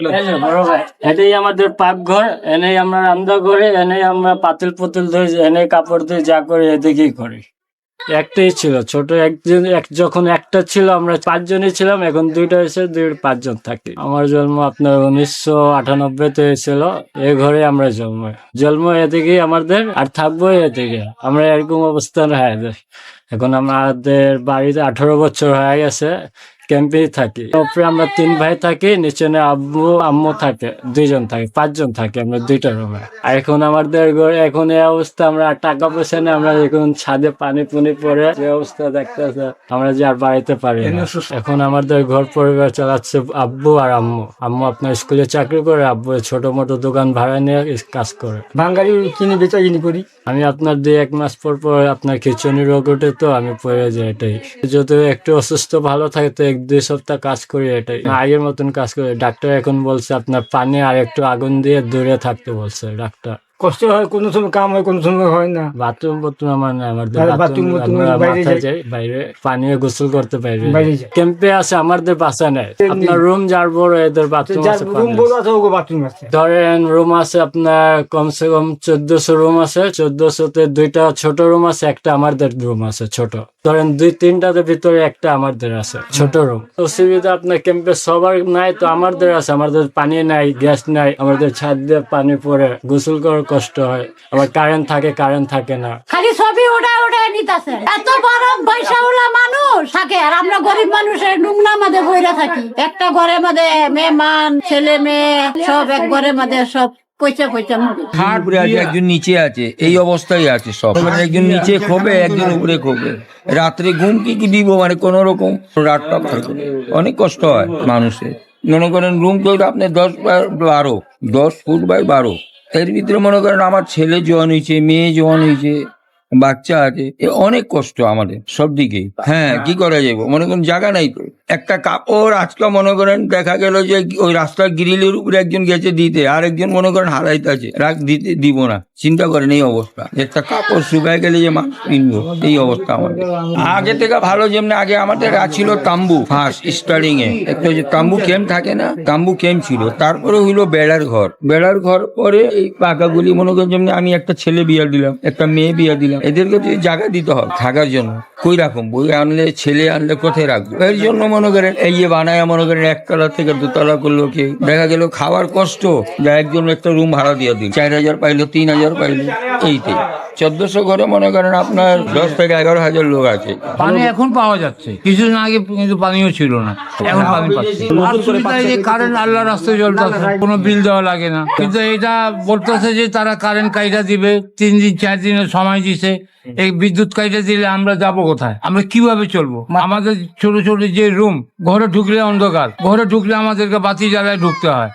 এই যে বড় ভাই, এটাই আমাদের পাকঘর এনেই আমরা রান্না করি এনেই আমরা পাতিল পুতিল ধুই এনে কাপড় ধুই যা করি এদিকেই করি। একটাই ছিল ছোট একজন এক যখন একটা ছিল আমরা পাঁচজনই ছিলাম এখন দুইটা হয়েছে দুই পাঁচজন থাকি। আমার জন্ম আপনার উনিশশো আটানব্বইতে হয়েছিল এ ঘরে আমরা জন্ম। জন্ম এদিকেই আমাদের আর থাকব এদিকে। আমরা এরকম অবস্থান হয়ে এখন আমাদের বাড়িতে আঠারো বছর হয়ে গেছে ক্যাম্পেই থাকি। উপরে আমরা তিন ভাই থাকি নিচে আব্বু আম্মু থাকে দুইজন থাকে পাঁচজন থাকে আমরা দুইটা রুমে। আর এখন আমাদের ঘরে এখন এই অবস্থা আমরা টাকা পয়সা নেই আমরা এখন ছাদে পানি পুনি পরে যে অবস্থা দেখতেছে আমরা যে আর বাড়িতে পারি না। এখন আমাদের ঘর পরিবার চালাচ্ছে আব্বু আর আম্মু। আম্মু আপনার স্কুলে চাকরি করে আব্বু ছোট মোটো দোকান ভাড়া নিয়ে কাজ করে। বাঙালি কিনে বেচা কিনি করি। আমি আপনার দুই এক মাস পর পর আপনার খিচুনি রোগ তো আমি পড়ে যাই এটাই। যদি একটু অসুস্থ ভালো থাকে তো এক দুই সপ্তাহ কাজ করি এটাই। আগের মতন কাজ করি। ডাক্তার এখন বলছে আপনার পানি আর একটু আগুন দিয়ে দূরে থাকতে বলছে ডাক্তার। কষ্ট হয় কোনো সময় কাম হয় কোনো সময় হয় না। বাথরুম বাথরুম আমার না আমাদের আর বাথরুম বাথরুম বাইরে যাই। বাইরে পানিও গোসল করতে পারি। বাইরে যাই। ক্যাম্পে আছে আমাদের বাসা নেই। আপনার রুম যার বড় এদের বাথরুম আছে রুম বড় আছে। ওগো বাথরুম আছে। ধরেন রুম আছে আপনার কমসে কম চোদ্দশো রুম আছে চোদ্দশোতে দুইটা ছোট রুম আছে একটা আমাদের রুম আছে ছোট। ধরেন দুই তিনটাতে ভিতরে একটা আমাদের আছে ছোট রুম অসুবিধা আপনার ক্যাম্পে সবার নাই তো আমাদের আছে আমাদের পানি নাই গ্যাস নাই আমাদের ছাদ দিয়ে পানি পড়ে গোসল করার কষ্ট হয়। আবার কারেন্ট থাকে কারেন্ট থাকে না। খালি ছবি ওটা ওটা নিতেছে। এত বড় পয়সাওয়ালা মানুষ থাকে আর আমরা গরিব মানুষের নুংনা মাঝে বইরা থাকি। একটা ঘরের মধ্যে মেহমান ছেলে মেয়ে সব এক ঘরের মধ্যে সব পয়সা পয়সা খাট উপরে আছে একজন নিচে আছে এই অবস্থায় আছে সব। মানে একজন নিচে খোবে একজন উপরে খোবে রাত্রে ঘুম কি কি দিব মানে কোন রকম রাতটা অনেক কষ্ট হয় মানুষের। মনে করেন রুম তো আপনি দশ বাই বারো দশ ফুট বাই বারো। এর ভিতরে মনে করেন আমার ছেলে জোয়ান হয়েছে, মেয়ে জোয়ান হয়েছে, বাচ্চা আছে, এ অনেক কষ্ট আমাদের, সব দিকেই। হ্যাঁ কি করা যাবে? মনে করেন জায়গা নাই তো। একটা কাপড় আজকে মনে করেন দেখা গেল যে ওই রাস্তার গ্রিলের উপরে একজন গেছে দিতে আর একজন মনে করেন হারাইতে আছে। রাখ দিতে দিব না, চিন্তা করেন এই অবস্থা। একটা কাপড় শুকায় গেলে যে মানুষ কিনবো এই অবস্থা আমাদের। আগে থেকে ভালো, যেমনি আগে আমাদের ছিল তাম্বু ফার্স্ট স্টার্টিং এ। একটা যে তাম্বু ক্যাম্প থাকে না, তাম্বু ক্যাম্প ছিল। তারপরে হইল বেড়ার ঘর। বেড়ার ঘর পরে এই পাকাগুলি মনে করেন যেমনি আমি একটা ছেলে বিয়ে দিলাম, একটা মেয়ে বিয়ে দিলাম। এদেরকে জায়গা দিতে হবে থাকার জন্য। কই রাখুন? বই আনলে, ছেলে আনলে কোথায় রাখব? এর জন্য মনে করেন, এই যে বানায় মনে করেন একতলা থেকে দুতলা করল কি? দেখা গেল খাওয়ার কষ্ট একজন একটা রুম ভাড়া দিয়ে দিন চার হাজার পাইলো, তিন হাজার পাইলো, এইতে। চোদ্দশো ঘরে মনে করেন আপনার দশ থেকে এগারো হাজার লোক আছে। পানি এখন পাওয়া যাচ্ছে। কিছুদিন আগে কিন্তু পানিও ছিল না। এখন পানি পাচ্ছি। কারেন্ট আল্লাহ রাস্তায় চলতেছে কোনো বিল দেওয়া লাগে না। কিন্তু এটা বলতেছে যে তারা কারেন্ট কাইটা দিবে, তিন দিন, চার দিনের সময় দিছে। এই বিদ্যুৎ কাইটা দিলে আমরা যাব কোথায়? আমরা কীভাবে চলবো? আমাদের ছোট ছোট যে রুম, ঘরে ঢুকলে অন্ধকার। ঘরে ঢুকলে আমাদেরকে বাতি জ্বালায় ঢুকতে হয়।